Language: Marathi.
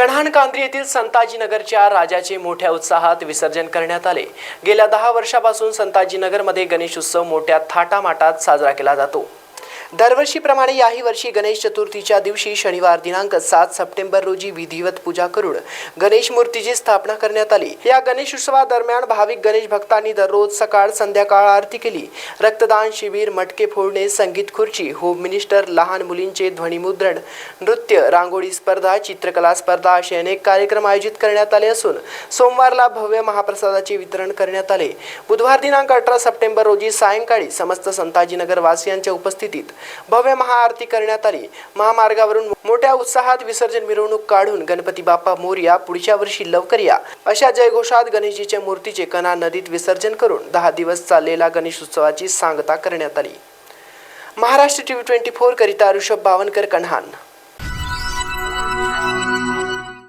कढाणकांद्री येथील संताजीनगरच्या राजाचे मोठ्या उत्साहात विसर्जन करण्यात आले. गेल्या दहा वर्षापासून संताजीनगरमध्ये गणेश उत्सव मोठ्या थाटामाटात साजरा केला जातो. दरवर्षीप्रमाणे याही वर्षी गणेश चतुर्थीच्या दिवशी शनिवार दिनांक सात सप्टेंबर रोजी विधिवत पूजा करून गणेश मूर्तीची स्थापना करण्यात आली. या गणेश उत्सवादरम्यान भाविक गणेश भक्तांनी दररोज सकाळ संध्याकाळ आरती केली. रक्तदान शिबिर मटके फोडणे संगीत खुर्ची होम मिनिस्टर लहान मुलींचे ध्वनिमुद्रण नृत्य रांगोळी स्पर्धा चित्रकला स्पर्धा असे अनेक कार्यक्रम आयोजित करण्यात आले असून सोमवारला भव्य महाप्रसादाचे वितरण करण्यात आले. बुधवार दिनांक अठरा सप्टेंबर रोजी सायंकाळी समस्त संताजीनगर वासियांच्या उपस्थितीत भव्य महाआरती करण्यात आली. महामार्गावरून मोठ्या उत्साहात विसर्जन मिरवणूक काढून गणपती बाप्पा मोर्या पुढच्या वर्षी लवकर या. अशा जयघोषात गणेशजीच्या मूर्तीचे कणा नदीत विसर्जन करून दहा दिवस चाललेला गणेश उत्सवाची सांगता करण्यात आली. महाराष्ट्र टीव्ही ट्वेंटी फोर करिता ऋषभ बावनकर कन्हान.